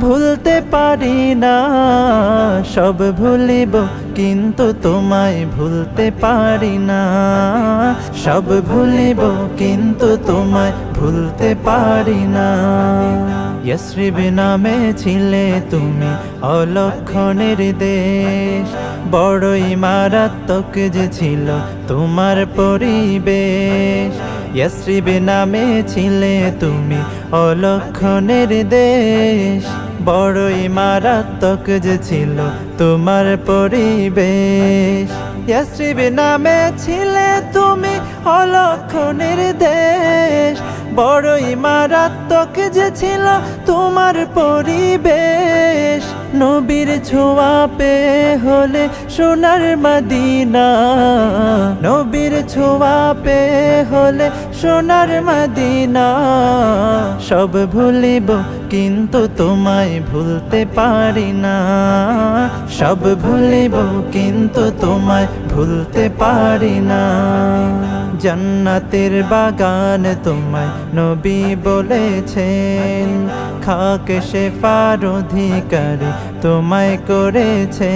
ভুলতে পারি না। সব ভুলিব, কিন্তু তোমায় ভুলতে পারি না। সব ভুলিব, কিন্তু তোমায় ভুলতে পারি না। ইয়শ্রিব নামে ছিলে তুমি অলক্ষণের দেশ। বড়ই মারাত্মক যে ছিল তোমার পরিবেশ। ইয়শ্রিব নামে ছিলে তুমি অলক্ষণের দেশ। বড়ই মারাত্মক যে ছিল তোমার পরিবেশ। শ্রী নামে ছিলে তুমি অলক্ষণের দেশ। বড়ই মারাত্মক যে ছিল তোমার পরিবেশ। নবীর ছোঁয়া পে হলে সোনার মদিনা। নবীর ছোঁয়া পে হলে সোনার মদিনা। সব ভুলিব কিন্তু তোমায় ভুলতে পারি না। সব ভুলিব কিন্তু তোমায় ভুলতে পারি না। জান্নাতের বাগান তোমায় নবী বলেছেন খাক সে পার অধিকারী তোমায় করেছে